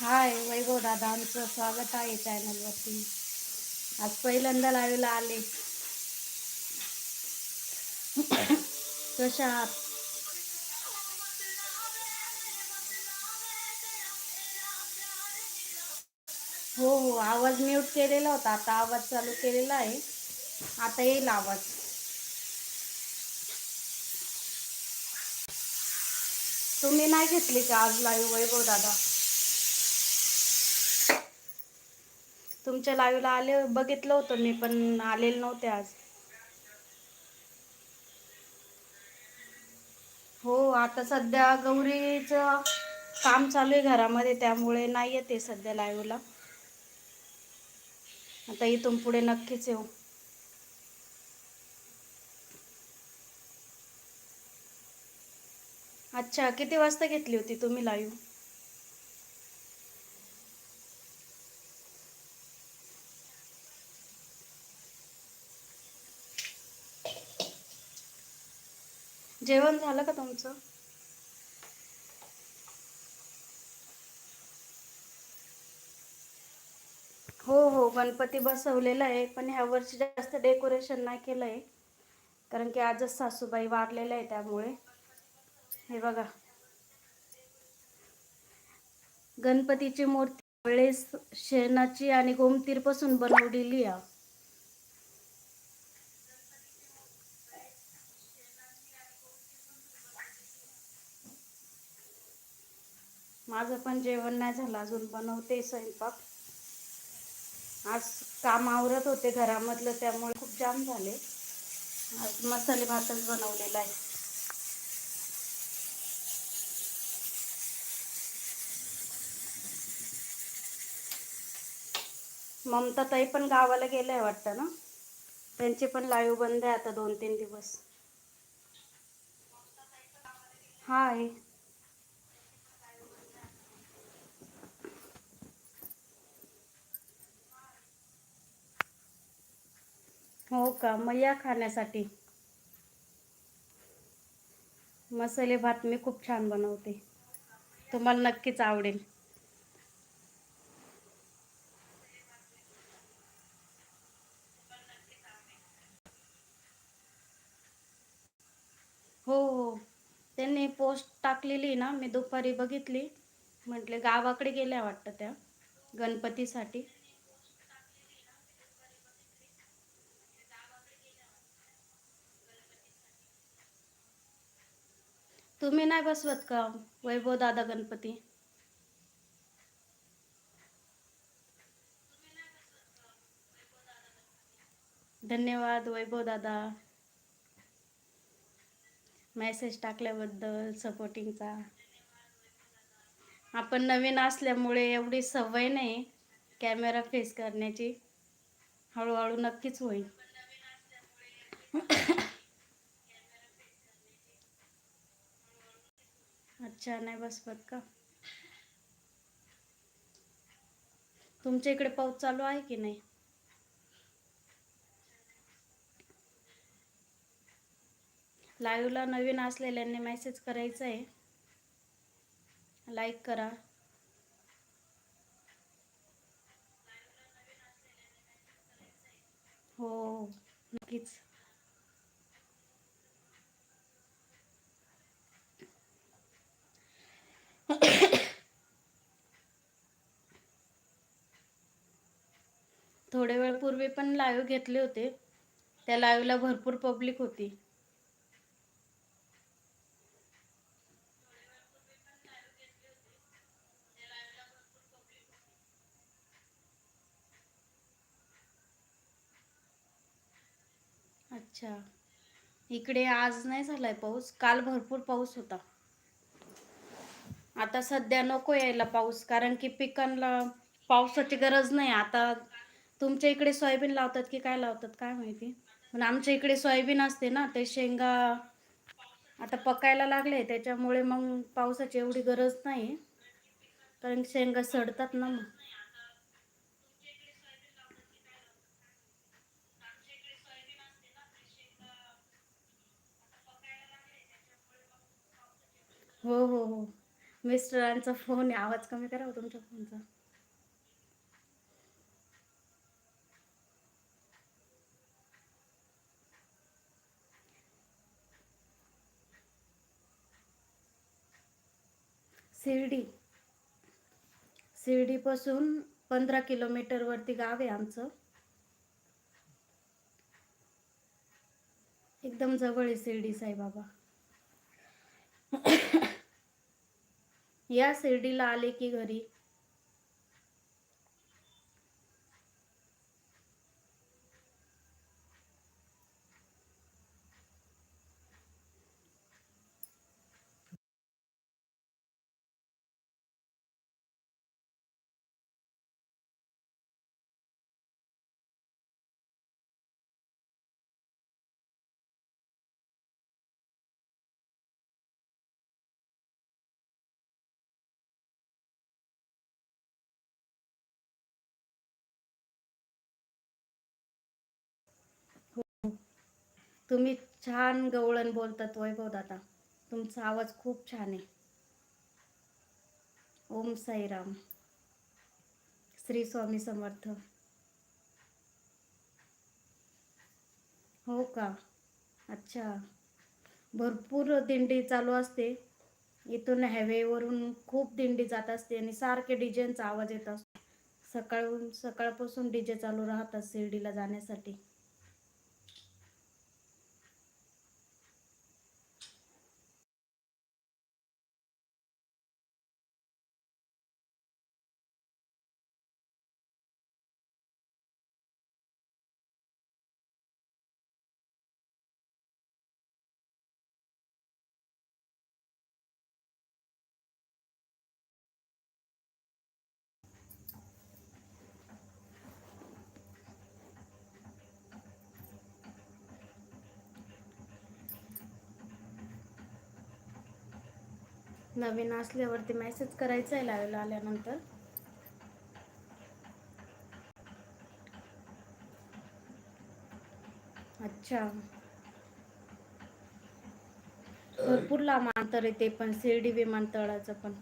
हाय वैभव दादा आमचं स्वागत आहे चॅनलवरती आज पहिल्यांदा लावायला आले. कशा आहात? हो हो आवाज म्यूट केलेला होता. आता आवाज चालू केलेला आहे. आता येईल आवाज. तुम्ही नाही घेतली का आज लाईव्ह वैभव दादा? तुमच्या लाईव्हला आले बघितलं होतं मी पण आलेले नव्हते आज. हो आता सध्या गौरीचं काम चालू आहे घरामध्ये त्यामुळे नाही येते सध्या लाईव्हला आता इथून पुढे नक्कीच येऊ. अच्छा किती वाजता घेतली होती तुम्ही लाईव्ह जेवण झालं का तुमचं? हो हो गणपती बसवलेला आहे पण ह्या वर्षी जास्त डेकोरेशन नाही केलं आहे कारण की आजच सासूबाई वारलेलं आहे त्यामुळे. हे बघा. गणपतीची मूर्ती वेळेस शेणाची आणि गोमतीरपासून बनवलेली आहे. माझं पण जेवण नाही झालं अजून बनवते स्वयंपाक. आज काम आवरत होते घरामधलं त्यामुळे खूप जाम झाले. आज मसाले भातच बनवलेला आहे. ममता ताई पण गावाला गेलं आहे वाटतं ना? त्यांची पण लाईव्ह बंद आहे आता दोन तीन दिवस हाय हो का? मग या खाण्यासाठी. मसाले भात मी खूप छान बनवते. तुम्हाला नक्कीच आवडेल. हो हो. त्यांनी पोस्ट टाकलेली ना मी दुपारी बघितली. म्हटले गावाकडे गेल्या वाटतं त्या गणपतीसाठी. तुम्ही नाही बसवत का वैभव दादा गणपती? धन्यवाद वैभव दादा. मेसेज टाकल्याबद्दल सपोर्टिंगचा आपण नवीन असल्यामुळे एवढी सवय नाही कॅमेरा फेस करण्याची. हळूहळू नक्कीच होईल. अच्छा नाही बसवत का. तुमच्या इकडे पाऊस चालू आहे की नाही? लाईव्हला नवीन असलेल्यांनी मेसेज करायचा आहे लाईक करा हो. हो, हो. नक्कीच. थोड्या वेळ पूर्वी पण लाईव्ह घेतले होते. त्या लाईव्हला भरपूर पब्लिक होती. अच्छा. इकडे आज नाही झालाय पाऊस. काल भरपूर पाऊस होता. आता सध्या नको यायला पाऊस कारण की पिकांना पावसाची गरज नाही. आता तुमच्या इकडे सोयाबीन लावतात की काय लावतात काय माहिती? पण आमच्या इकडे सोयाबीन असते ना ते शेंगा आता पकायला लागले त्याच्यामुळे मग पावसाची एवढी गरज नाही. कारण शेंगा सडतात ना मग. हो हो हो. मिस्टरांचा फोन आहे. आवाज कमी करा तुमच्या फोनचा? शिर्डी. शिर्डीपासून पंधरा किलोमीटरवरती गाव आहे आमचं. एकदम जवळ आहे शिर्डी साईबाबा. या शिर्डीला आले की घरी? तुम्ही छान गवळण बोलतात वैभव दादा. तुमचा आवाज खूप छान आहे. ओम साईराम. श्री स्वामी समर्थ. हो का? अच्छा. भरपूर दिंडी चालू असते. इथून हायवेवरून खूप दिंडी जात असते आणि सारखे डिजेंचा आवाज येत असतो. सकाळून सकाळपासून डीजे चालू राहतात शिर्डीला जाण्यासाठी. नवीन असल्यावरती मेसेज करायचा आहे लावायला आल्यानंतर. अच्छा. भरपूर लांब अंतर आहे ते पण शिर्डी विमानतळाचं पण.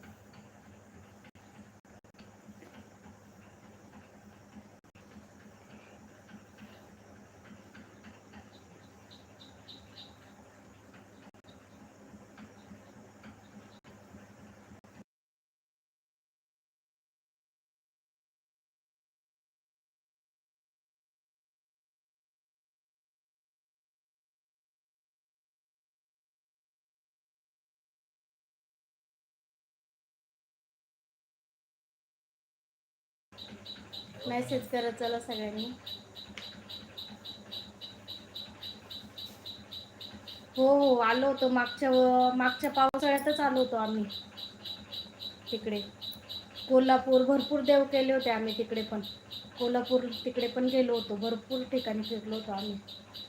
मेसेज करत चला सगळ्यांनी. हो हो आलो होतो. मागच्या मागच्या पावसाळ्यातच आलो होतो आम्ही. तिकडे. कोल्हापूर भरपूर देव केले होते आम्ही तिकडे पण. कोल्हापूर तिकडे पण गेलो होतो. भरपूर ठिकाणी फिरलो होतो आम्ही.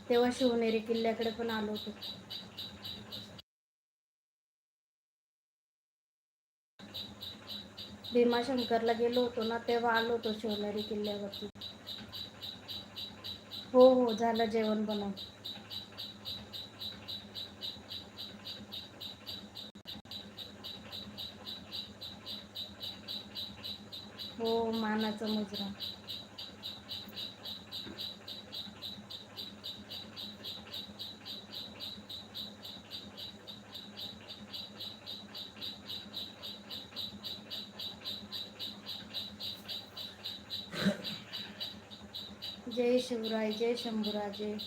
तेव्हा शिवनेरी किल्ल्याकडे पण आलो होतो. भीमाशंकरला गेलो होतो ना तेव्हा आलो होतो शिवनेरी किल्ल्यावरती. हो हो झालं जेवण बनव हो मानाचा मुजरा. जय जय शंभूराजे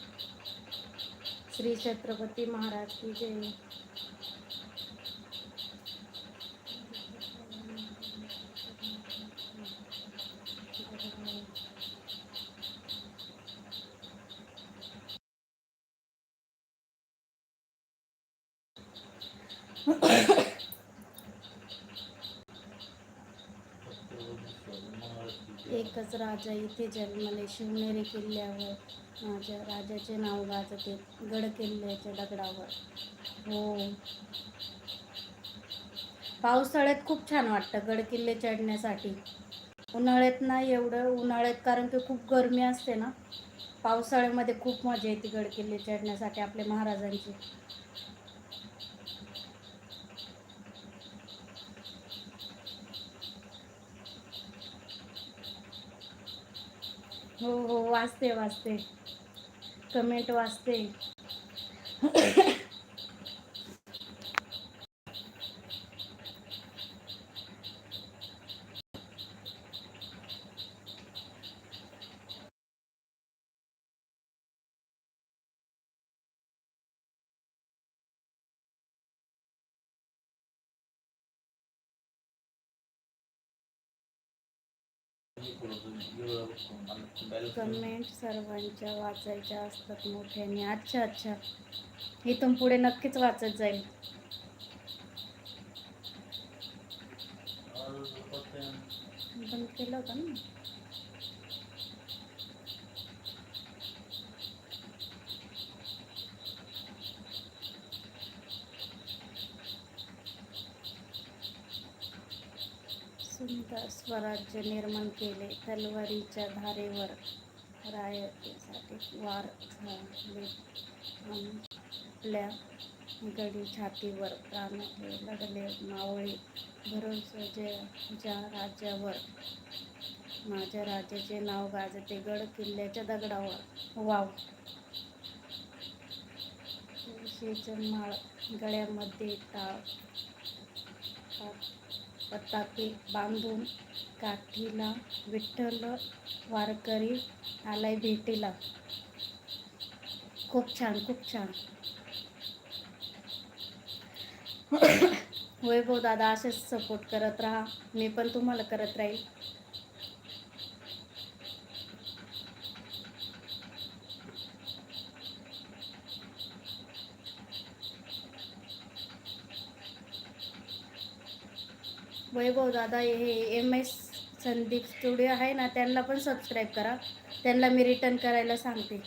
श्री छत्रपती महाराज की जय. एकच राजा इथे जन्मले शिवनेरी किल्ल्यावर माझ्या राजाचे नाव गाजते गड किल्ल्याच्या दगडावर. हो. पावसाळ्यात खूप छान वाटतं गड किल्ले चढण्यासाठी. उन्हाळ्यात नाही एवढं उन्हाळ्यात कारण की खूप गरमी असते ना. पावसाळ्यामध्ये खूप मजा येते गड किल्ले चढण्यासाठी आपल्या महाराजांची. हो हो वाचते वाचते. कमेंट वाचते. कमेंट सर्वांच्या वाचायच्या असतात मोठ्याने. अच्छा अच्छा. इथून पुढे नक्कीच वाचत जाईल. बंद केलं होतं ना? स्वराज्य निर्माण केले. तलवारीच्या धारेवर रायतेसाठी वार झाले. आपल्या गडी छातीवर प्राणाने लढले. मावळे भरोसे जे ज्या राज्यावर माझ्या राजाचे नाव गाजते. गड किल्ल्याच्या दगडावर. वाव! तुळशीचं माळ गळ्यामध्ये टाळ पताके बांधून काठीला विठ्ठल वारकरी आलाय भेटीला. खूप छान खूप छान. वैभव दादा असेच सपोर्ट करत राहा. मी पण तुम्हाला करत राहील. वैभव दादा हे एम एस संदीप स्टुडिओ आहे ना त्यांना पण सबस्क्राईब करा. त्यांना मी रिटर्न करायला सांगते.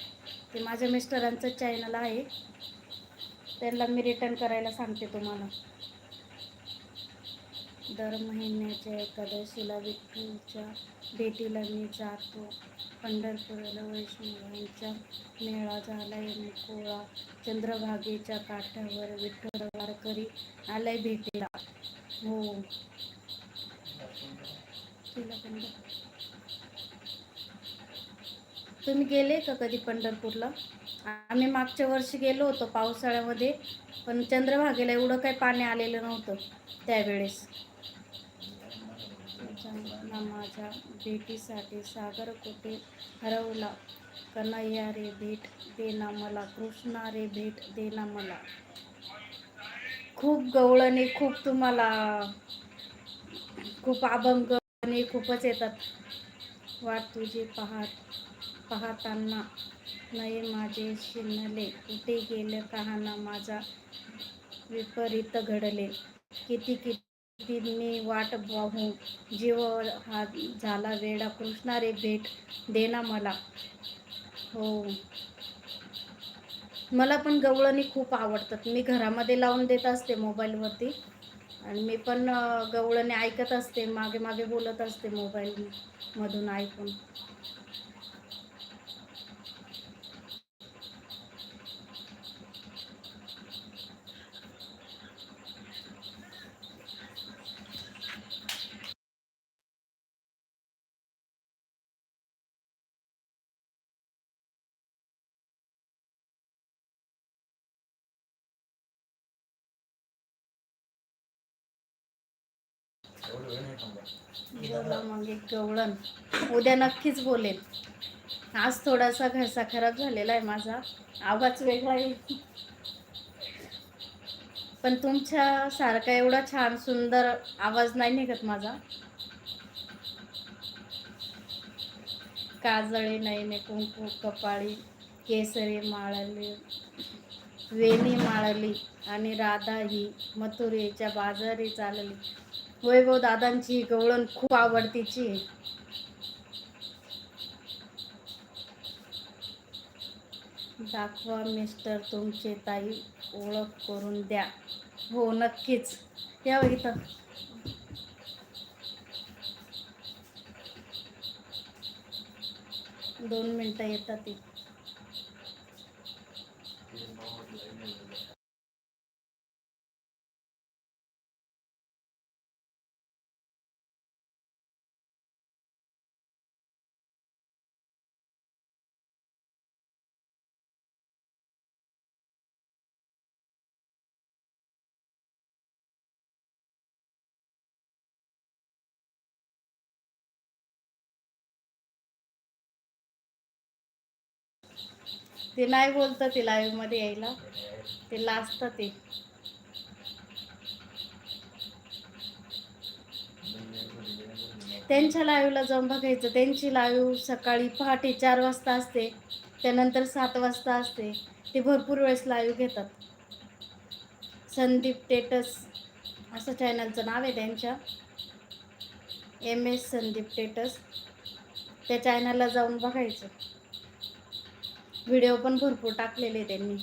ते माझ्या मिस्टरांचं चॅनल आहे. त्यांना मी रिटर्न करायला सांगते तुम्हाला. दर महिन्याच्या एकादशीला विठ्ठूच्या भेटीला मी जातो. पंढरपूरला वैष्णवांचा मेळा झालाय कोळा चंद्रभागेच्या काठावर विठ्ठल वारकरी आलाय भेटीला. हो. तुम्ही गेले का कधी पंढरपूरला? आम्ही मागच्या वर्षी गेलो होतो पावसाळ्यामध्ये पण चंद्रभागेला एवढं काही पाणी आलेलं नव्हतं त्यावेळेस. माझ्या भेटीसाठी सागर कुठे हरवला? कन्हैया रे भेट देना मला कृष्णा रे भेट देना मला. खूप गवळणे खूप तुम्हाला खूप अभंग आणि खूपच येतात. वाट तुझी पाहत पाहताना नये माझे शिनले. कुठे गेले पाहना माझा विपरीत घडले. किती किती मी वाट पाहू जीव हा झाला वेडा. कृष्णा रे भेट देना मला. हो. मला पण गवळणी खूप आवडतात. मी घरामध्ये लावून देत असते मोबाईलवरती. आणि मी पण गवळणे ऐकत असते मागे मागे बोलत असते मोबाईलमधून ऐकून. बोला गवळण उद्या नक्कीच बोलेल आज थोडासा घसा खराब झालेला आहे माझा. आवाज वेगळा आहे पण तुमच्या सारखा एवढा छान सुंदर आवाज नाही निघत माझा. काजळे नयने कुंकू कपाळी केसरी माळली वेणी माळली आणि राधा ही मथुरेच्या बाजारी चालली. वैभव दादांची गवळण खूप आवडतीची दाखवा मिस्टर तुमचे ताई ओळख करून द्या. हो नक्कीच. या इथं. दोन मिनटं येतात ते नाही बोलतं ते लाईव्हमध्ये यायला. ते लाजतं ते. त्यांच्या लाईव्हला जाऊन बघायचं. त्यांची लाईव्ह सकाळी पहाटे चार वाजता असते. त्यानंतर सात वाजता असते. ते भरपूर वेळेस लाईव्ह घेतात. संदीप टेटस असं चॅनलचं नाव आहे त्यांच्या. एम एस संदीप टेटस. त्या चॅनलला जाऊन बघायचं. व्हिडिओ पण भरपूर टाकलेले त्यांनी.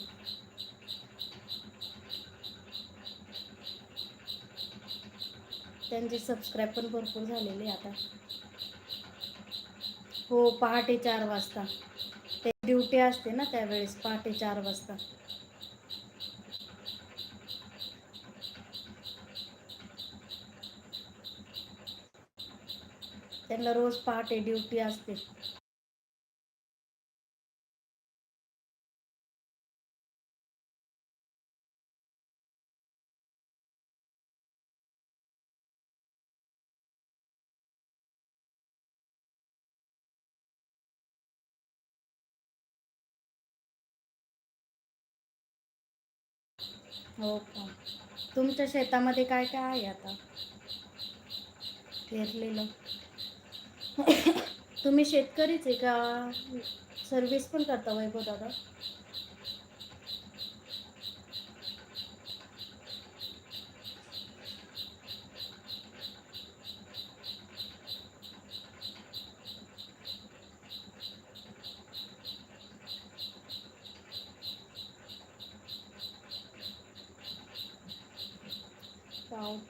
त्यांचे सबस्क्राईब पण भरपूर झालेले आता. हो पहाटे चार वाजता. ते ड्युटी असते ना त्यावेळेस पहाटे चार वाजता. त्यांना रोज पहाटे ड्युटी असते. हो का? तुमच्या शेतामध्ये काय काय आहे आता? पेरलेलं. तुम्ही शेतकरीच आहे का? सर्विस पण करता वैभव दादा?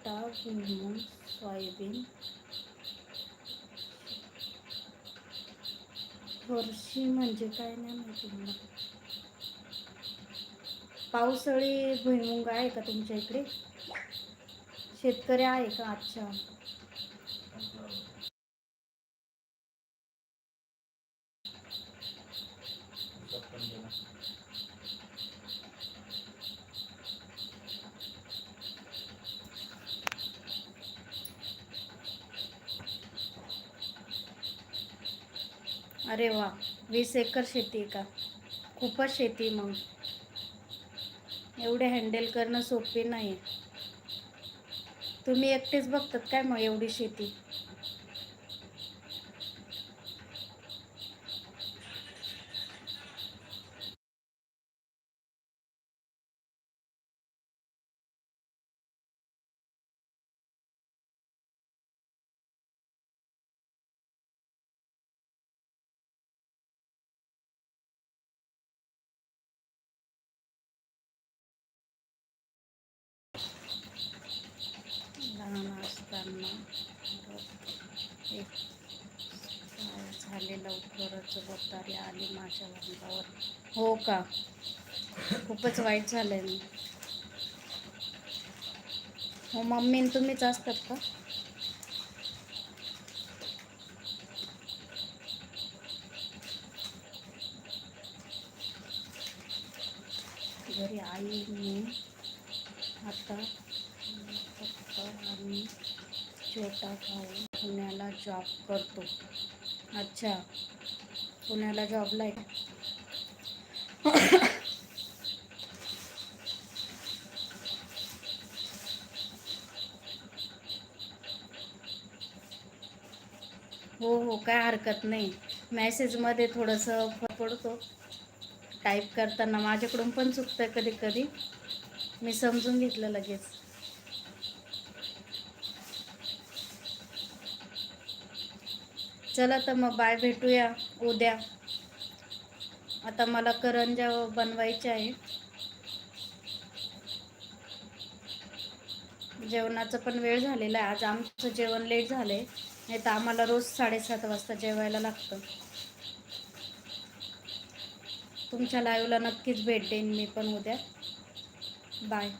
पावटा भुईमूग सोयाबीन फरशी म्हणजे काय नाही माहिती मला. पावसाळी भुईमुंग आहे का तुमच्या इकडे? शेतकरी आहे का अच्छा अरे वा वीस एकर शेती आहे का? खूपच शेती मग. एवढे हँडल करणं सोपे नाही. तुम्ही एकटेच बघतात काय मग एवढी शेती? एक झाले लवकरच जबाबदारी आली माझ्या अंगावर हो का? खूपच वाईट झालंय हो मी हो मम्मी तुम्हीच असतात का? घरी आई मी आता फक्त आम्ही छोटा भाऊ पुण्याला जॉब करतो. अच्छा. पुण्याला जॉबला आहे हो हो काय हरकत नाही. मॅसेजमध्ये थोडंसं फरक पडतो. टाईप करताना माझ्याकडून पण चुकतं कधी कधी मी समजून घेतलं लगेच. चला तर मग बाय भेटूया उद्या. आता मला करंजा बनवायचे आहे. जेवणाचं पण वेळ झालेला आहे. आज आमचं जेवण लेट झालं आहे नाही तर आम्हाला रोज साडेसात वाजता जेवायला लागतं. तुमच्या लाईव्हला नक्कीच भेट देईन मी पण उद्या. बाय